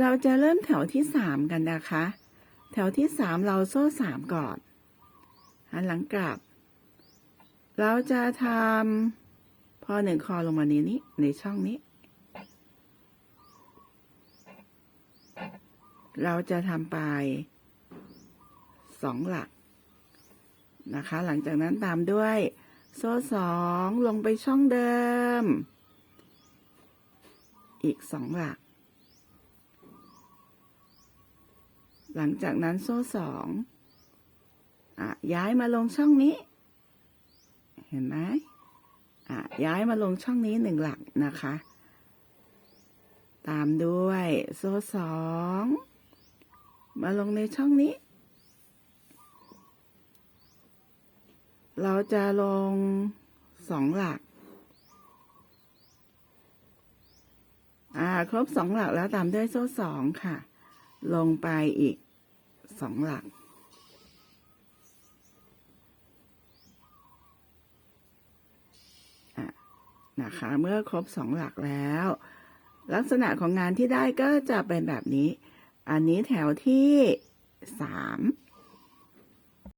เราจะเริ่มแถวที่สามกันนะคะ แถวที่สามเราโซ่สามก่อนหันหลังกลับ เราจะทำพอหนึ่งคอลงมาในนี้ในช่องนี้ เราจะทำไปสองหลักนะคะ หลังจากนั้นตามด้วยโซ่สองลงไปช่องเดิม อีกสองหลัก หลังจากนั้นโซ่สองอะย้ายมาลงช่องนี้ เห็นไหมอะย้ายมาลงช่องนี้หนึ่งหลักนะคะ ตามด้วยโซ่สองมาลงในช่องนี้ เราจะลงสองหลัก อ่า ครบสองหลักแล้วตามด้วยโซ่สองค่ะ ลงไปอีก สองหลักนะคะ เมื่อครบสองหลักแล้ว ลักษณะของงานที่ได้ก็จะเป็นแบบนี้ อันนี้แถวที่สาม